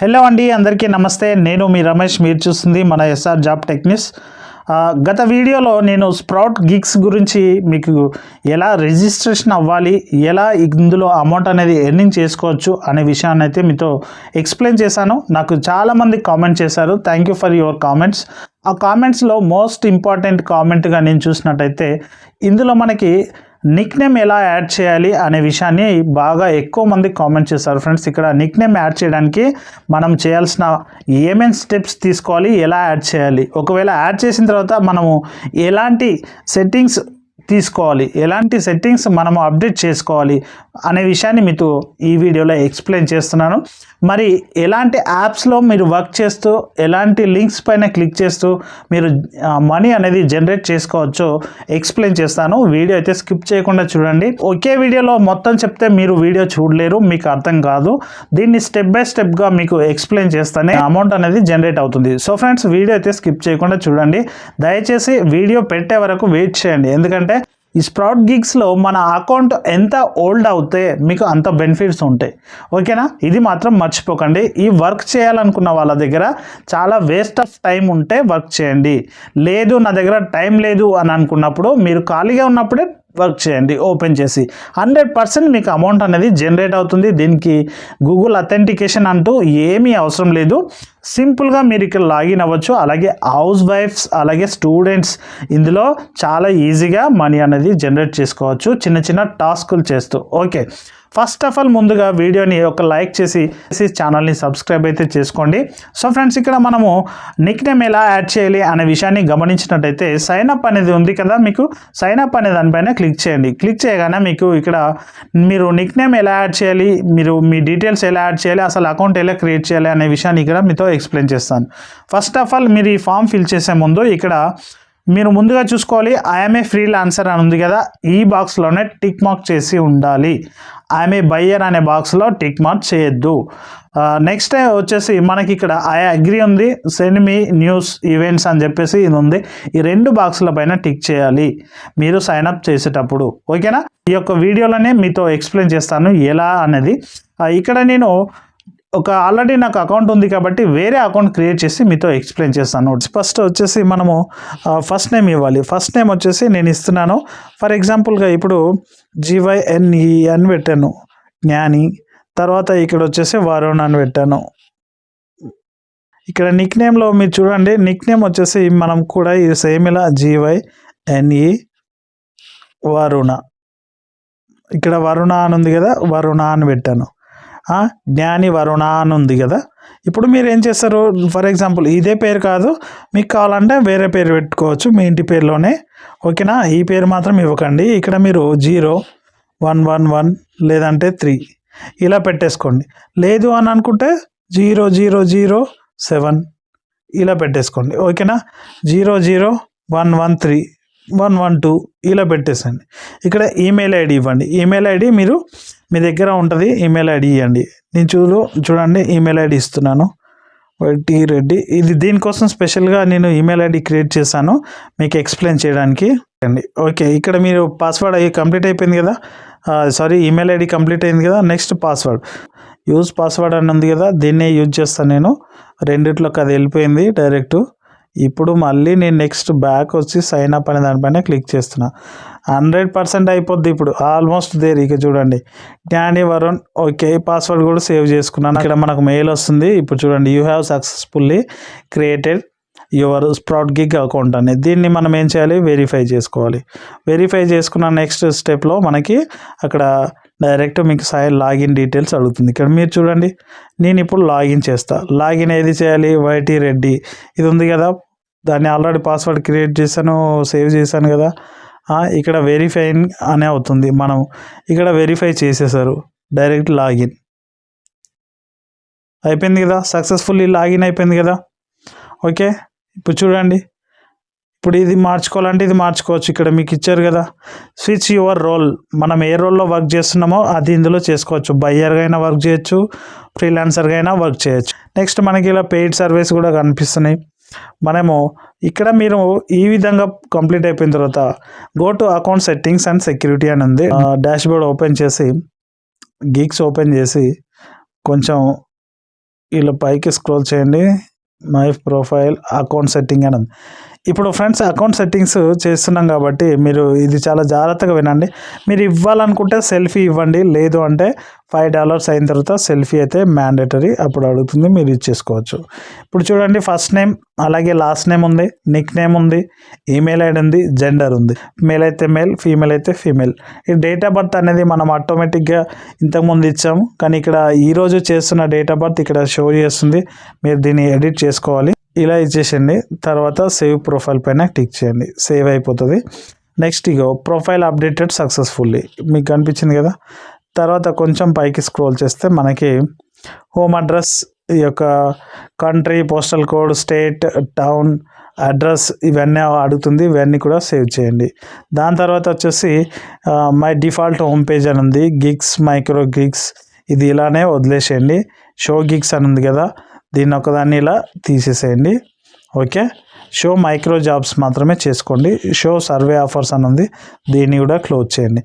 Hello అండి అందరికీ నమస్తే. నేను మీ రమేష్ మీరు చూస్తుంది మన ఎస్ఆర్ జాబ్ టెక్నిక్స్ గత వీడియోలో నేను స్ప్రౌట్ గిగ్స్ గురించి మీకు ఎలా రిజిస్ట్రేషన్ అవ్వాలి ఎలా ఇందులో అమౌంట్ అనేది ఎర్నింగ్ చేసుకోవచ్చు అనే విషయాన్ని అయితే మీతో ఎక్స్ప్లెయిన్ చేశాను. నాకు చాలామంది కామెంట్ చేశారు. Thank you for your comments ఆ కామెంట్స్లో మోస్ట్ ఇంపార్టెంట్ కామెంట్గా నేను చూసినట్టయితే ఇందులో మనకి నిక్ నేమ్ ఎలా యాడ్ చేయాలి అనే విషయాన్ని బాగా ఎక్కువ మంది కామెంట్ చేశారు ఫ్రెండ్స్ ఇక్కడ నిక్ నేమ్ యాడ్ చేయడానికి మనం చేయాల్సిన ఏమేం స్టెప్స్ తీసుకోవాలి ఎలా యాడ్ చేయాలి? ఒకవేళ యాడ్ చేసిన తర్వాత మనము ఎలాంటి సెట్టింగ్స్ తీసుకోవాలి. ఎలాంటి సెట్టింగ్స్ మనము అప్డేట్ చేసుకోవాలి అనే విషయాన్ని మీతో ఈ వీడియోలో ఎక్స్ప్లెయిన్ చేస్తున్నాను. మరి ఎలాంటి యాప్స్లో మీరు వర్క్ చేస్తూ ఎలాంటి లింక్స్ పైన క్లిక్ చేస్తూ మీరు మనీ అనేది జనరేట్ చేసుకోవచ్చో ఎక్స్ప్లెయిన్ చేస్తాను. వీడియో అయితే స్కిప్ చేయకుండా చూడండి. ఒకే వీడియోలో మొత్తం చెప్తే మీరు వీడియో చూడలేరు మీకు అర్థం కాదు. దీన్ని స్టెప్ బై స్టెప్గా మీకు ఎక్స్ప్లెయిన్ చేస్తేనే అమౌంట్ అనేది జనరేట్ అవుతుంది. సో ఫ్రెండ్స్ వీడియో అయితే స్కిప్ చేయకుండా చూడండి. దయచేసి వీడియో పెట్టే వరకు వెయిట్ చేయండి. ఎందుకంటే ఈ స్ప్రౌట్ గిగ్స్లో మన అకౌంట్ ఎంత ఓల్డ్ అవుతే మీకు అంత బెనిఫిట్స్ ఉంటాయి. ఓకేనా? ఇది మాత్రం మర్చిపోకండి. ఈ వర్క్ చేయాలనుకున్న వాళ్ళ దగ్గర చాలా వేస్ట్ ఆఫ్ టైం ఉంటే వర్క్ చేయండి. లేదు నా దగ్గర టైం లేదు అని అనుకున్నప్పుడు మీరు ఖాళీగా ఉన్నప్పుడే వర్క్ చేయండి ఓపెన్ చేసి. హండ్రెడ్ పర్సెంట్ మీకు అమౌంట్ అనేది జనరేట్ అవుతుంది. దీనికి గూగుల్ అథెంటికేషన్ అంటూ ఏమీ అవసరం లేదు. సింపుల్గా మీరు ఇక్కడ లాగిన్ అవ్వచ్చు. అలాగే హౌస్ వైఫ్స్ అలాగే స్టూడెంట్స్ ఇందులో చాలా ఈజీగా మనీ అనేది జనరేట్ చేసుకోవచ్చు. చిన్న చిన్న టాస్కులు చేస్తూ. ఓకే. ఫస్ట్ ఆఫ్ ఆల్ ముందుగా వీడియోని ఒక లైక్ చేసి ఛానల్ని సబ్స్క్రైబ్ అయితే చేసుకోండి. సో ఫ్రెండ్స్ ఇక్కడ మనము నిక్ నేమ్ ఎలా యాడ్ చేయాలి అనే విషయాన్ని గమనించినట్టయితే సైన్ అప్ అనేది ఉంది కదా మీకు సైన్ అప్ అనే దానిపైన క్లిక్ చేయండి. క్లిక్ చేయగానే మీకు ఇక్కడ మీరు నిక్ నేమ్ ఎలా యాడ్ చేయాలి మీరు మీ డీటెయిల్స్ ఎలా యాడ్ చేయాలి అసలు అకౌంట్ ఎలా క్రియేట్ చేయాలి అనే విషయాన్ని ఇక్కడ మీతో ఎక్స్ప్లెయిన్ చేస్తాను. ఫస్ట్ ఆఫ్ ఆల్ మీరు ఈ ఫామ్ ఫిల్ చేసే ముందు ఇక్కడ మీరు ముందుగా చూసుకోవాలి ఐఎమ్ఏ ఫ్రీ లాన్సర్ అని ఉంది కదా ఈ బాక్స్లోనే టిక్ మార్క్ చేసి ఉండాలి. ఐఎమ్ఏ బయ్యర్ అనే బాక్స్లో టిక్ మార్క్ చేయొద్దు. నెక్స్ట్ వచ్చేసి మనకి ఇక్కడ ఐ అగ్రి ఉంది సెండ్ మీ న్యూస్ ఈవెంట్స్ అని చెప్పేసి ఇది ఉంది. ఈ రెండు బాక్సుల పైన టిక్ చేయాలి మీరు సైన్ అప్ చేసేటప్పుడు. ఓకేనా? ఈ యొక్క వీడియోలోనే మీతో ఎక్స్ప్లెయిన్ చేస్తాను ఎలా అనేది. ఇక్కడ నేను ఒక ఆల్రెడీ నాకు అకౌంట్ ఉంది కాబట్టి వేరే అకౌంట్ క్రియేట్ చేసి మీతో ఎక్స్ప్లెయిన్ చేస్తాను. ఫస్ట్ వచ్చేసి మనము ఫస్ట్ నేమ్ ఇవ్వాలి. ఫస్ట్ నేమ్ వచ్చేసి నేను ఇస్తున్నాను. ఫర్ ఎగ్జాంపుల్గా ఇప్పుడు జీవైఎన్ఈ అని పెట్టాను. జ్ఞాని. తర్వాత ఇక్కడ వచ్చేసి వరుణ్ అని పెట్టాను. ఇక్కడ నిక్ నేమ్లో మీరు చూడండి. నిక్ నేమ్ వచ్చేసి మనం కూడా ఇది సేమ్ ఇలా జీవై ఎన్ఈ వరుణ ఇక్కడ వరుణ అని ఉంది కదా వరుణ అని పెట్టాను. జ్ఞాని వరుణ అని ఉంది కదా. ఇప్పుడు మీరు ఏం చేస్తారు? ఫర్ ఎగ్జాంపుల్ ఇదే పేరు కాదు. మీకు కావాలంటే వేరే పేరు పెట్టుకోవచ్చు మీ ఇంటి పేరులోనే. ఓకేనా? ఈ పేరు మాత్రం ఇవ్వకండి. ఇక్కడ మీరు జీరో వన్ వన్ వన్ లేదంటే త్రీ. ఇలా పెట్టేసుకోండి. లేదు అని అనుకుంటే జీరో జీరో జీరో సెవెన్. ఇలా పెట్టేసుకోండి. ఓకేనా? Zero zero one one three one one two ఇలా పెట్టేసండి ఇక్కడ ఈమెయిల్ ఐడి ఇవ్వండి. ఈమెయిల్ ఐడి మీరు మీ దగ్గర ఉంటుంది ఈమెయిల్ ఐడి ఇవ్వండి నేను చూడు చూడండి ఈమెయిల్ ఐడి ఇస్తున్నాను. వైటి రెడ్డి ఇది దీనికోసం స్పెషల్గా నేను ఈమెయిల్ ఐడి క్రియేట్ చేశాను. మీకు ఎక్స్ప్లెయిన్ చేయడానికి. అండి ఓకే ఇక్కడ మీరు పాస్వర్డ్ అయ్యి కంప్లీట్ అయిపోయింది కదా? సారీ ఈమెయిల్ ఐడి కంప్లీట్ అయింది కదా? నెక్స్ట్ పాస్వర్డ్ యూజ్ పాస్వర్డ్ అని ఉంది కదా? దీన్నే యూజ్ చేస్తాను నేను. రెండిట్లోకి అది వెళ్ళిపోయింది డైరెక్ట్ ఇప్పుడు మళ్ళీ నేను నెక్స్ట్ బ్యాక్ వచ్చి సైన్ అప్ అనే దానిపైన క్లిక్ చేస్తున్నా. హండ్రెడ్ పర్సెంట్ అయిపోద్ది ఇప్పుడు. ఆల్మోస్ట్ దేర్ ఇక చూడండి. డానీ వరుణ్ ఓకే పాస్వర్డ్ కూడా సేవ్ చేసుకున్నాను. ఇక్కడ మనకు మెయిల్ వస్తుంది. ఇప్పుడు చూడండి. You have successfully created your Sprout Gig account అని. దీన్ని మనం ఏం చేయాలి? వెరిఫై చేసుకోవాలి. వెరిఫై చేసుకున్న నెక్స్ట్ స్టెప్లో మనకి అక్కడ డైరెక్ట్ మీకు సాయి లాగిన్ డీటెయిల్స్ అడుగుతుంది. ఇక్కడ మీరు చూడండి. నేను ఇప్పుడు లాగిన్ చేస్తా. లాగిన్ ఏది చేయాలి? వైటీ రెడ్డి ఇది ఉంది కదా. దాన్ని ఆల్రెడీ పాస్వర్డ్ క్రియేట్ చేశాను సేవ్ చేశాను కదా. ఇక్కడ వెరిఫై అనే అవుతుంది మనం. ఇక్కడ వెరిఫై చేసేసారు డైరెక్ట్ లాగిన్ అయిపోయింది కదా సక్సెస్ఫుల్లీ లాగిన్ అయిపోయింది కదా. ఓకే ఇప్పుడు చూడండి. ఇప్పుడు ఇది మార్చుకోవాలంటే ఇది మార్చుకోవచ్చు ఇక్కడ మీకు ఇచ్చారు కదా. స్విచ్ యువర్ రోల్ మనం ఏ రోల్లో వర్క్ చేస్తున్నామో అది ఇందులో చేసుకోవచ్చు. బయ్యర్గా అయినా వర్క్ చేయొచ్చు ఫ్రీలాన్సర్గా అయినా వర్క్ చేయొచ్చు. నెక్స్ట్ మనకి ఇలా పెయిడ్ సర్వీస్ కూడా కనిపిస్తున్నాయి. మనము ఇక్కడ మీరు ఈ విధంగా కంప్లీట్ అయిపోయిన తర్వాత go to account settings and security అని ఉంది. డాష్ బోర్డ్ ఓపెన్ చేసి గీక్స్ ఓపెన్ చేసి కొంచెం ఇలా పైకి స్క్రోల్ చేయండి. మై ప్రొఫైల్ అకౌంట్ సెట్టింగ్ అని ఉంది. ఇప్పుడు ఫ్రెండ్స్ అకౌంట్ సెట్టింగ్స్ చేస్తున్నాం కాబట్టి మీరు ఇది చాలా జాగ్రత్తగా వినండి. మీరు ఇవ్వాలనుకుంటే సెల్ఫీ ఇవ్వండి. లేదు అంటే ఫైవ్ డాలర్స్ అయిన తర్వాత సెల్ఫీ అయితే మ్యాండేటరీ అప్పుడు అడుగుతుంది. మీరు ఇచ్చేసుకోవచ్చు ఇప్పుడు చూడండి ఫస్ట్ నేమ్ అలాగే లాస్ట్ నేమ్ ఉంది నిక్ నేమ్ ఉంది ఈమెయిల్ ఐడి ఉంది జెండర్ ఉంది. మేల్ అయితే మేల్ ఫీమేల్ అయితే ఫీమేల్ ఈ డేట్ ఆఫ్ బర్త్ అనేది మనం ఆటోమేటిక్గా ఇంతకుముందు ఇచ్చాము. కానీ ఇక్కడ ఈరోజు చేస్తున్న డేట్ ఆఫ్ బర్త్ ఇక్కడ షో చేస్తుంది. మీరు దీన్ని ఎడిట్ చేసుకోవాలి. ఇలా ఇచ్చేసండి తర్వాత సేవ్ ప్రొఫైల్ పైన క్లిక్ చేయండి. సేవ్ అయిపోతుంది. నెక్స్ట్ ఇగో ప్రొఫైల్ అప్డేటెడ్ సక్సెస్ఫుల్లీ మీకు కనిపించింది కదా? తర్వాత కొంచెం పైకి స్క్రోల్ చేస్తే మనకి హోమ్ అడ్రస్ ఈ యొక్క country postal code state town address ఇవన్నీ అడుగుతుంది. ఇవన్నీ కూడా సేవ్ చేయండి. దాని తర్వాత వచ్చేసి మై డిఫాల్ట్ హోమ్ పేజ్ అని ఉంది. గిగ్స్ మైక్రో గిగ్స్ ఇది ఇలానే వదిలేసేయండి. షో గిగ్స్ అని ఉంది కదా? దీన్ని ఒకదాన్ని ఇలా తీసేసేయండి. ఓకే? షో మైక్రో జాబ్స్ మాత్రమే చేసుకోండి. షో సర్వే ఆఫర్స్ అని ఉంది. దీన్ని కూడా క్లోజ్ చేయండి.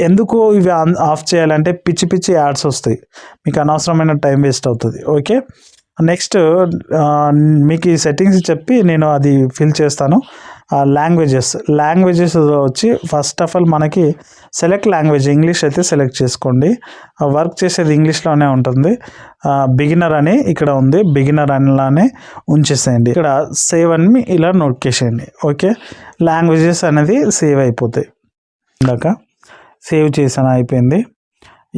ఎందుకు ఇవి ఆఫ్ చేయాలంటే పిచ్చి పిచ్చి యాడ్స్ వస్తాయి. మీకు అనవసరమైన టైం వేస్ట్ అవుతుంది. ఓకే? నెక్స్ట్ మీకు ఈ సెట్టింగ్స్ చెప్పి నేను అది ఫిల్ చేస్తాను. లాంగ్వేజెస్ లాంగ్వేజెస్ వచ్చి ఫస్ట్ ఆఫ్ ఆల్ మనకి సెలెక్ట్ లాంగ్వేజ్ ఇంగ్లీష్ అయితే సెలెక్ట్ చేసుకోండి. వర్క్ చేసేది ఇంగ్లీష్లోనే ఉంటుంది. బిగినర్ అని ఇక్కడ ఉంది. బిగినర్ అనిలానే ఉంచేసేయండి. ఇక్కడ సేవ్ అని ఇలా నోటికేసేయండి ఓకే లాంగ్వేజెస్ అనేది సేవ్ అయిపోతాయి. ఇందాక సేవ్ చేసాను అయిపోయింది.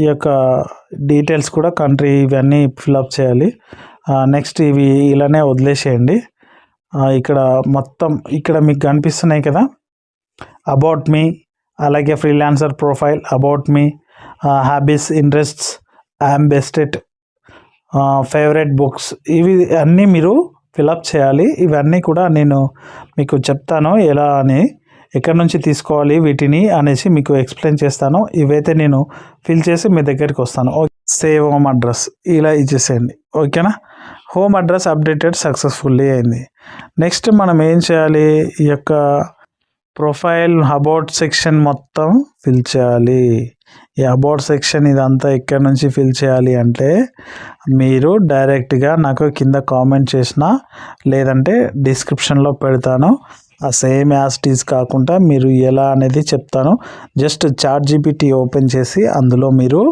ఈ యొక్క డీటెయిల్స్ కూడా కంట్రీ ఇవన్నీ ఫిల్అప్ చేయాలి. నెక్స్ట్ ఇవి ఇలానే వదిలేసేయండి. ఇక్కడ మొత్తం ఇక్కడ మీకు కనిపిస్తున్నాయి కదా? అబౌట్ మీ అలాగే freelancer profile about me hobbies interests I'm best at favourite books ఇవి అన్నీ మీరు ఫిలప్ చేయాలి. ఇవన్నీ కూడా నేను మీకు చెప్తాను ఎలా అని ఎక్కడి నుంచి తీసుకోవాలి వీటిని అనేసి మీకు ఎక్స్ప్లెయిన్ చేస్తాను. ఇవైతే నేను ఫిల్ చేసి మీ దగ్గరికి వస్తాను. ఓకే సేవ్ హోమ్ అడ్రస్ ఇలా ఇచ్చేసేయండి. ఓకేనా హోమ్ అడ్రస్ అప్డేటెడ్ సక్సెస్ఫుల్లీ అయింది. నెక్స్ట్ మనం ఏం చేయాలి? ఈ యొక్క ప్రొఫైల్ అబౌట్ సెక్షన్ మొత్తం ఫిల్ చేయాలి. ఈ అబౌట్ సెక్షన్ ఇదంతా ఎక్కడి నుంచి ఫిల్ చేయాలి అంటే మీరు డైరెక్ట్గా నాకు కింద కామెంట్ చేసిన లేదంటే డిస్క్రిప్షన్లో పెడతాను. ఆ సేమ్ యాస్టీస్ కాకుండా మీరు ఎలా అనేది చెప్తాను. జస్ట్ చార్ట్ జీపీటీ ఓపెన్ చేసి అందులో మీరు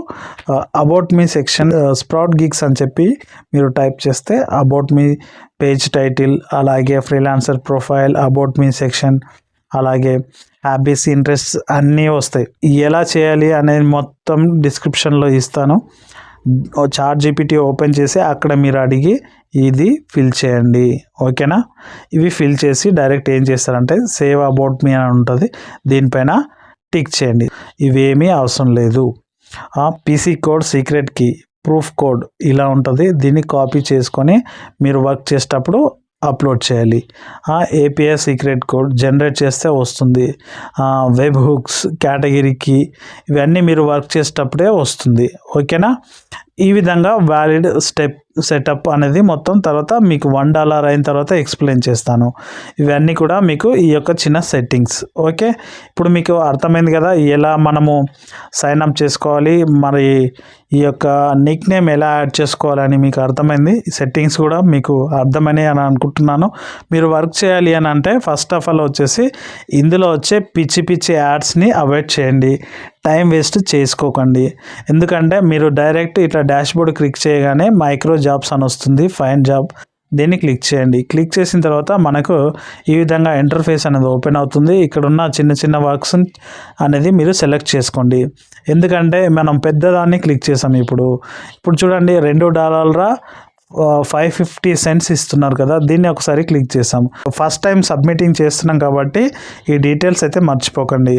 about me section Sprout Gigs అని చెప్పి మీరు టైప్ చేస్తే అబౌట్ మీ పేజ్ టైటిల్ అలాగే freelancer profile about me section అలాగే హ్యాబీస్ ఇంట్రెస్ట్ అన్నీ వస్తాయి. ఎలా చేయాలి అనేది మొత్తం డిస్క్రిప్షన్లో ఇస్తాను. చార్ట్ జీపీటీ ఓపెన్ చేసి అక్కడ మీరు అడిగి ఇది ఫిల్ చేయండి. ఓకేనా? ఇవి ఫిల్ చేసి డైరెక్ట్ ఏం చేస్తారంటే సేవ్ అబౌట్ మీ అని ఉంటుంది. దీనిపైన టిక్ చేయండి. ఇవేమీ అవసరం లేదు. PC code secret key proof code ఇలా ఉంటుంది. దీన్ని కాపీ చేసుకొని మీరు వర్క్ చేసేటప్పుడు అప్లోడ్ చేయాలి. ఏపీఐ సీక్రెట్ కోడ్ జనరేట్ చేస్తే వస్తుంది. వెబ్ హుక్స్ కేటగిరీకి ఇవన్నీ మీరు వర్క్ చేసేటప్పుడే వస్తుంది. ఓకేనా? ఈ విధంగా వ్యాలిడ్ స్టెప్ సెటప్ అనేది మొత్తం తర్వాత మీకు వన్ డాలర్ అయిన తర్వాత ఎక్స్ప్లెయిన్ చేస్తాను. ఇవన్నీ కూడా మీకు ఈ యొక్క చిన్న సెట్టింగ్స్. ఓకే? ఇప్పుడు మీకు అర్థమైంది కదా ఎలా మనము సైన్ అప్ చేసుకోవాలి? మరి ఈ యొక్క నిక్ నేమ్ ఎలా యాడ్ చేసుకోవాలని మీకు అర్థమైంది. సెట్టింగ్స్ కూడా మీకు అర్థమని అని అనుకుంటున్నాను. మీరు వర్క్ చేయాలి అని అంటే ఫస్ట్ ఆఫ్ ఆల్ వచ్చేసి ఇందులో వచ్చే పిచ్చి పిచ్చి యాడ్స్ని అవాయిడ్ చేయండి. టైం వేస్ట్ చేసుకోకండి. ఎందుకంటే మీరు డైరెక్ట్ ఇట్లా డాష్బోర్డ్ క్లిక్ చేయగానే మైక్రో జాబ్స్ అని వస్తుంది ఫైన్ జాబ్ దీన్ని క్లిక్ చేయండి. క్లిక్ చేసిన తర్వాత మనకు ఈ విధంగా ఇంటర్ఫేస్ అనేది ఓపెన్ అవుతుంది. ఇక్కడ ఉన్న చిన్న చిన్న వర్క్స్ అనేది మీరు సెలెక్ట్ చేసుకోండి. ఎందుకంటే మనం పెద్దదాన్ని క్లిక్ చేసాం ఇప్పుడు. ఇప్పుడు చూడండి రెండు డాలర్ల ఫైవ్ ఫిఫ్టీ సెంట్స్ ఇస్తున్నారు కదా దీన్ని ఒకసారి క్లిక్ చేసాం. ఫస్ట్ టైం సబ్మిటింగ్ చేస్తున్నాం కాబట్టి ఈ డీటెయిల్స్ అయితే మర్చిపోకండి.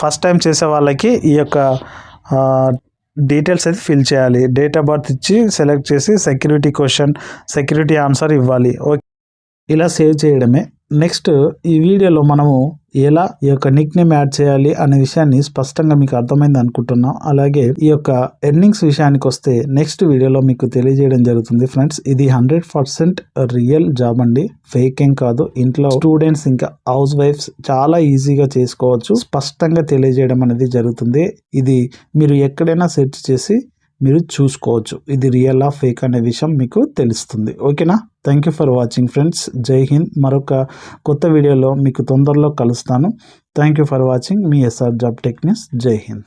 ఫస్ట్ టైం చేసే వాళ్ళకి ఈ యొక్క డీటెయిల్స్ అయితే ఫిల్ చేయాలి. డేట్ ఆఫ్ బర్త్ ఇచ్చి సెలెక్ట్ చేసి సెక్యూరిటీ క్వశ్చన్ సెక్యూరిటీ ఆన్సర్ ఇవ్వాలి. ఓకే ఇలా సేవ్ చేయడమే. నెక్స్ట్ ఈ వీడియోలో మనము ఎలా ఈ యొక్క నిక్ నేమ్ యాడ్ చేయాలి అనే విషయాన్ని స్పష్టంగా మీకు అర్థమైంది అనుకుంటున్నాం. అలాగే ఈ యొక్క ఎర్నింగ్స్ విషయానికి వస్తే నెక్స్ట్ వీడియోలో మీకు తెలియజేయడం జరుగుతుంది ఫ్రెండ్స్ ఇది హండ్రెడ్ పర్సెంట్ రియల్ జాబ్ అండి. ఫేక్ ఏం కాదు. ఇంట్లో స్టూడెంట్స్ ఇంకా హౌస్ వైఫ్స్ చాలా ఈజీగా చేసుకోవచ్చు. స్పష్టంగా తెలియజేయడం అనేది జరుగుతుంది. ఇది మీరు ఎక్కడైనా సెర్చ్ చేసి మీరు చూసుకోవచ్చు. ఇది రియల్ ఆ ఫేక్ అనే విషయం మీకు తెలుస్తుంది. ఓకేనా? Thank you for watching friends జై హింద్. మరొక కొత్త వీడియోలో మీకు తొందరలో కలుస్తాను. థ్యాంక్ యూ ఫర్ వాచింగ్ మీ ఎస్ఆర్ జాబ్ టెక్నిక్స్ జై హింద్.